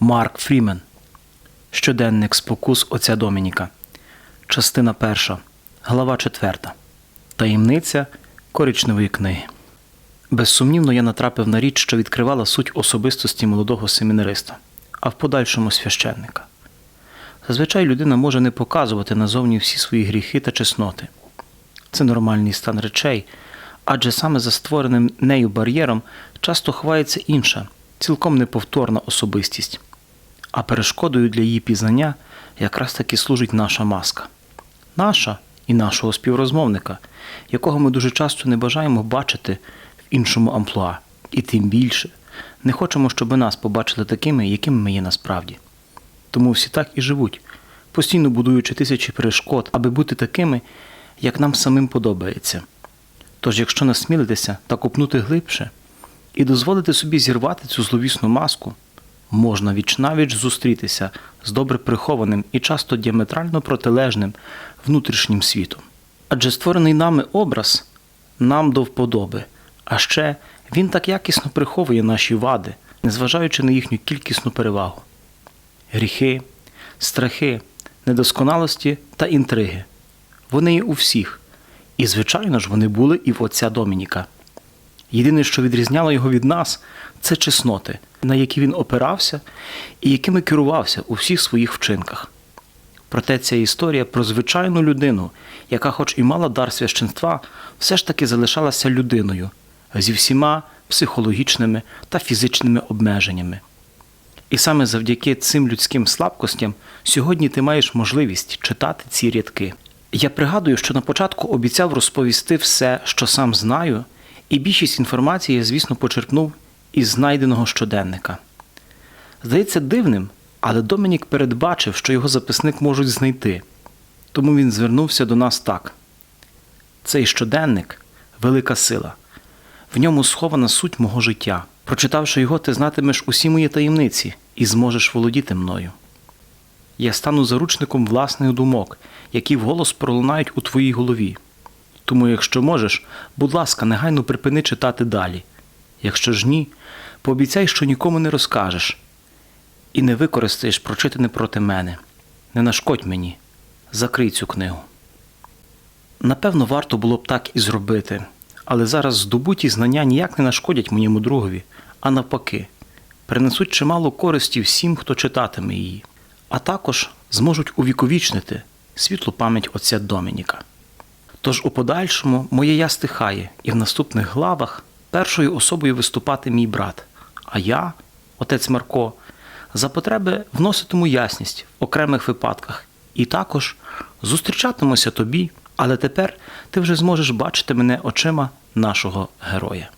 Марк Фрімен. Щоденник спокус отця Домініка. Частина перша. Глава четверта. Таємниця коричневої книги. Безсумнівно я натрапив на річ, що відкривала суть особистості молодого семінариста, а в подальшому священника. Зазвичай людина може не показувати назовні всі свої гріхи та чесноти. Це нормальний стан речей, адже саме за створеним нею бар'єром часто ховається інша, цілком неповторна особистість. А перешкодою для її пізнання якраз таки служить наша маска. Наша і нашого співрозмовника, якого ми дуже часто не бажаємо бачити в іншому амплуа, і тим більше не хочемо, щоб нас побачили такими, якими ми є насправді. Тому всі так і живуть, постійно будуючи тисячі перешкод, аби бути такими, як нам самим подобається. Тож, якщо насмілитися та купнути глибше і дозволити собі зірвати цю зловісну маску, можна вічнавіч зустрітися з добре прихованим і часто діаметрально протилежним внутрішнім світом. Адже створений нами образ нам до вподоби, а ще він так якісно приховує наші вади, незважаючи на їхню кількісну перевагу. Гріхи, страхи, недосконалості та інтриги. Вони є у всіх, і, звичайно ж, вони були і в отця Домініка. Єдине, що відрізняло його від нас, це чесноти, на які він опирався і якими керувався у всіх своїх вчинках. Проте ця історія про звичайну людину, яка, хоч і мала дар священства, все ж таки залишалася людиною зі всіма психологічними та фізичними обмеженнями. І саме завдяки цим людським слабкостям сьогодні ти маєш можливість читати ці рядки. Я пригадую, що на початку обіцяв розповісти все, що сам знаю, і більшість інформації я, звісно, почерпнув із знайденого щоденника. Здається дивним, але Домінік передбачив, що його записник можуть знайти, тому він звернувся до нас так: цей щоденник велика сила. В ньому схована суть мого життя. Прочитавши його, ти знатимеш усі мої таємниці і зможеш володіти мною. Я стану заручником власних думок, які вголос пролунають у твоїй голові. Тому, якщо можеш, будь ласка, негайно припини читати далі. Якщо ж ні, пообіцяй, що нікому не розкажеш і не використаєш прочитане проти мене. Не нашкодь мені, закрий цю книгу. Напевно, варто було б так і зробити, але зараз здобуті знання ніяк не нашкодять моєму другові, а навпаки, принесуть чимало користі всім, хто читатиме її, а також зможуть увіковічнити світлу пам'ять отця Домініка. Тож у подальшому моє я стихає, і в наступних главах першою особою виступати мій брат, а я, отець Марко, за потреби вноситиму ясність в окремих випадках і також зустрічатимуся тобі, але тепер ти вже зможеш бачити мене очима нашого героя.